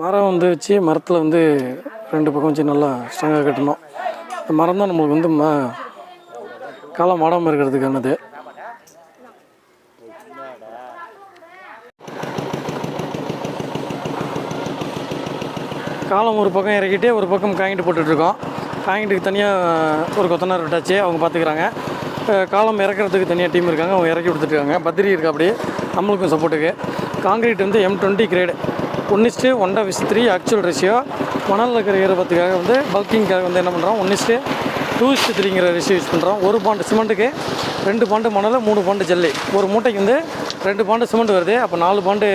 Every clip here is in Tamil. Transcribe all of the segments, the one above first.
மரம் வந்து வச்சு மரத்தில் வந்து ரெண்டு பக்கம் வச்சு நல்லா ஸ்ட்ராங்காக கட்டணும். இந்த மரம் தான் நம்மளுக்கு வந்து ம காலம் மாடாமல் இருக்கிறதுக்கானது. காலம் ஒரு பக்கம் இறக்கிட்டு ஒரு பக்கம் காங்கிட்டு போட்டுட்ருக்கோம். காங்கிட்டுக்கு தனியாக ஒரு கொத்தனார் விட்டாச்சு அவங்க பார்த்துக்கிறாங்க காலம் இறக்குறதுக்கு தனியாக டீம் இருக்காங்க அவங்க இறக்கி கொடுத்துட்ருக்காங்க. பத்திரி இருக்கா அப்படியே நம்மளுக்கும் சப்போர்ட்டுக்கு காங்கிரீட் வந்து M twenty grade one is to ஒன்டா விஸ் த்ரீ ஆக்சுவல் ரேஷியோ மணலில் இருக்கிற ஈரப்பத்துக்காக வந்து பல்கிங்காக வந்து என்ன பண்ணுறோம் one is to two is to த்ரீங்கிற ratio use பண்ணுறோம் ஒரு பாண்டு சிமெண்ட்டுக்கு ரெண்டு பாண்டு மணல் மூணு பாண்டு ஜல்லி. ஒரு மூட்டைக்கு வந்து ரெண்டு பாண்டு சிமெண்ட் வருது. அப்போ நாலு பாண்டு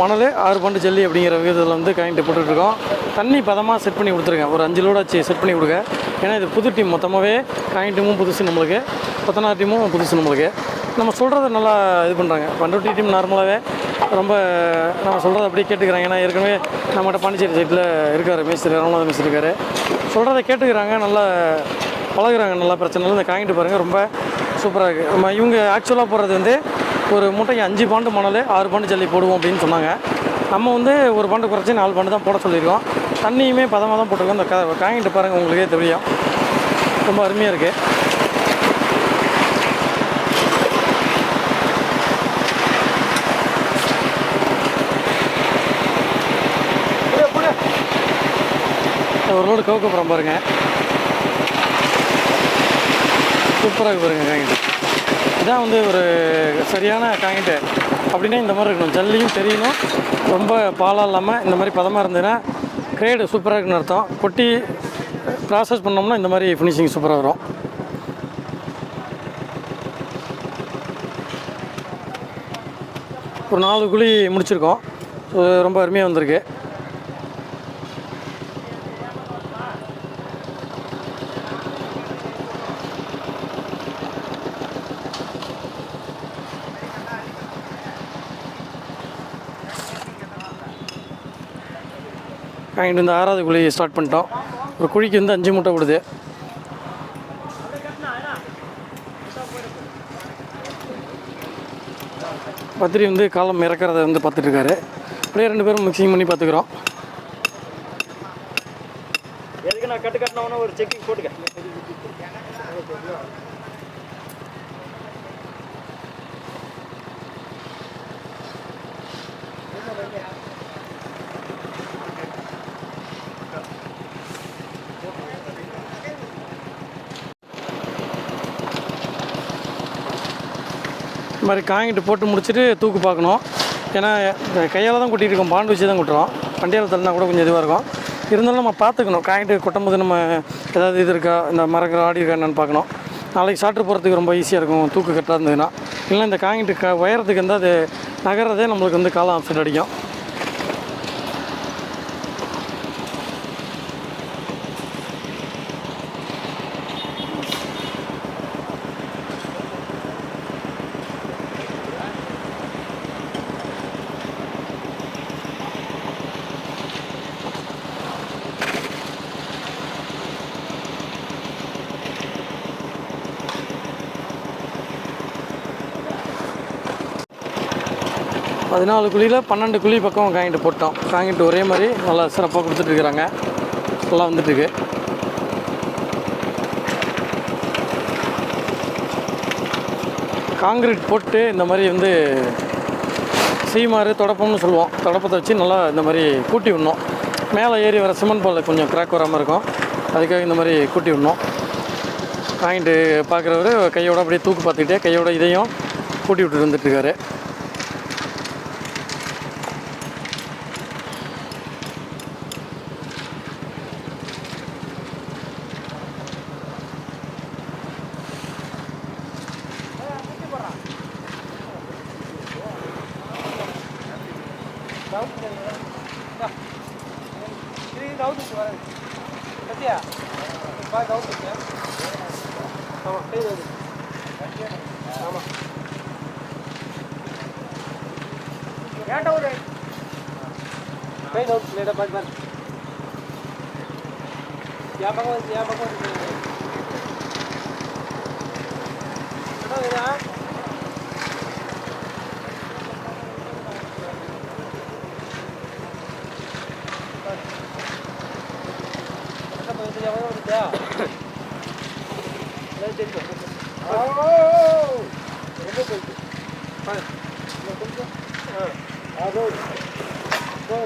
மணல் ஆறு பாண்டு ஜல்லி அப்படிங்கிற விதத்தில் வந்து கரண்ட்டு போட்டுட்ருக்கோம். தண்ணி பதமாக செட் பண்ணி கொடுத்துருக்கேன் ஒரு அஞ்சு லோடாச்சு செட் பண்ணி கொடுங்க. ஏன்னா இது புது டீம் மொத்தமாகவே கரண்ட்டுமும் டீமும் புதுசு நம்மளுக்கு. கொத்தனார் டீமும் புதுசு நம்மளுக்கு. நம்ம சொல்கிறத நல்லா இது பண்ணுறாங்க பண்ருட்டி டீம் நார்மலாகவே ரொம்ப நம்ம சொல்கிறத அப்படியே கேட்டுக்கிறாங்க. ஏன்னா ஏற்கனவே நம்மகிட்ட பாண்டிச்சேரி சைட்டில் இருக்கார் மேஸ்திரி ராமநாத மேஸ்திரி இருக்கார். சொல்கிறத கேட்டுக்கிறாங்க. நல்லா பழகுறாங்க. நல்லா பிரச்சனை இல்லை. இந்த காங்கிட்டு பாருங்கள் ரொம்ப சூப்பராக இருக்குது நம்ம இவங்க ஆக்சுவலாக போடுறது வந்து ஒரு மூட்டைக்கு அஞ்சு பாண்டு மணல் ஆறு பாண்டு ஜல்லி போடுவோம் அப்படின்னு சொன்னாங்க. நம்ம வந்து ஒரு பாண்டு குறைச்சி நாலு பாண்டு தான் போட சொல்லியிருக்கோம். தண்ணியுமே பதமாக தான் போட்டிருக்கோம். இந்த காங்கிட்டு பாருங்கள் உங்களுக்கே தெரியும். ரொம்ப அருமையாக இருக்குது ஒரு ரோடு கவுக்கப்புறம் பாருங்க. சூப்பராக பாருங்க காங்கிட்டு இதான் வந்து ஒரு சரியான காங்கிட்டு அப்படின்னா இந்த மாதிரி இருக்கணும். ஜல்லியும் தெரியணும். ரொம்ப பாலாக இல்லாமல் இந்த மாதிரி பதமாக இருந்ததுன்னா கிரேடு சூப்பராக இருக்குன்னு அர்த்தம். கொட்டி ப்ராசஸ் பண்ணோம்னா இந்த மாதிரி ஃபினிஷிங் சூப்பராக வரும். ஒரு நாலு குழி முடிச்சிருக்கோம். ரொம்ப அருமையாக வந்திருக்கு. வாங்கிட்டு வந்து ஆறாவது குழி ஸ்டார்ட் பண்ணிட்டோம். ஒரு குழிக்கு வந்து அஞ்சு மூட்டை விடுது. பத்திரி வந்து காலம் இறக்கிறத வந்து பார்த்துட்ருக்காரு. அப்படியே ரெண்டு பேரும் மிக்சிங் பண்ணி பார்த்துக்குறோம். எதுக்கு நான் கட்டு ஒரு செக்கிங் போட்டுக்க. இது மாதிரி காங்கிட்டு போட்டு முடிச்சுட்டு தூக்கு பார்க்கணும். ஏன்னா கையால் தான் கூட்டிகிட்டு இருக்கோம். பாண்டு வச்சு தான் கொட்டுறோம். வண்டியால் தள்ளினா கூட கொஞ்சம் இதுவாக இருக்கும். இருந்தாலும் நம்ம பார்த்துக்கணும். காங்கிட்டு கொட்டும்போது நம்ம ஏதாவது இது இருக்கா? இந்த மரங்கள் ஆடி இருக்கா என்னன்னு பார்க்கணும். நாளைக்கு சாப்பிட்டு போகிறதுக்கு ரொம்ப ஈஸியாக இருக்கும். தூக்கு கட்டாக இருந்ததுன்னா இல்லை இந்த காங்கிட்டு க உயரத்துக்கு வந்து அது நகர்றதே நம்மளுக்கு வந்து காலம் அப்செட் அடிக்கும். பதினாலு குழியில் பன்னெண்டு குழி பக்கம் காங்கிட்டு போட்டோம். காங்கிட்டு ஒரே மாதிரி நல்லா சிறப்பாக கொடுத்துட்ருக்குறாங்க நல்லா வந்துட்டுருக்கு காங்கிரீட் போட்டு இந்த மாதிரி வந்து சீமாறு தொடப்பம்னு சொல்லுவோம். தொடப்பத்தை வச்சு நல்லா இந்த மாதிரி கூட்டி விடணும். மேலே ஏறி வர சிமெண்ட் பால் கொஞ்சம் கிராக் வராமல் இருக்கும். அதுக்காக இந்த மாதிரி கூட்டி விடணும். வாங்கிட்டு பார்க்குறவர் கையோட அப்படியே தூக்கு பார்த்துக்கிட்டே கையோட இதையும் கூட்டி விட்டுட்டு வந்துட்டுருக்காரு இது கவுத்துச்சு வராது. சத்யா பா கவுத்துச்சு ஆமாம் கை வருது ஆமாம் ஏன்டா ஒரு கை கவுத்து லேட்டாக பாட்டு பாரு. என் பக்கம் வந்து என் பக்கம் வந்து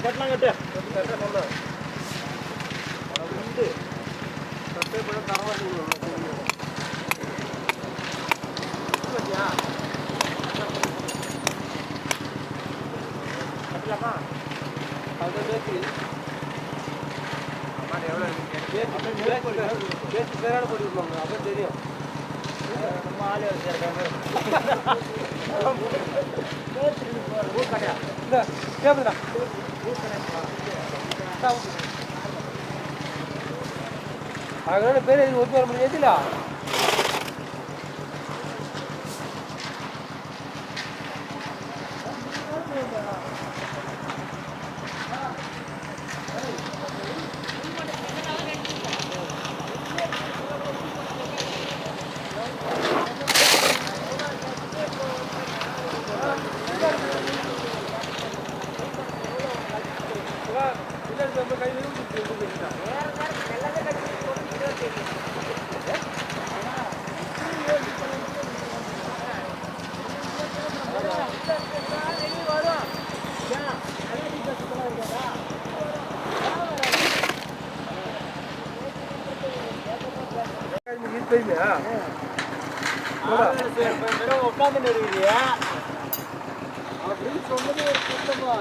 கட்டலாம் கட்டு நம்ம ஆளு வச்சிருக்காங்க அதனால பேர் இது ஒத்து வர முடியாதுல்ல உட்காந்து நிறுவியா அப்படின்னு சொன்னது ஒரு குத்தமா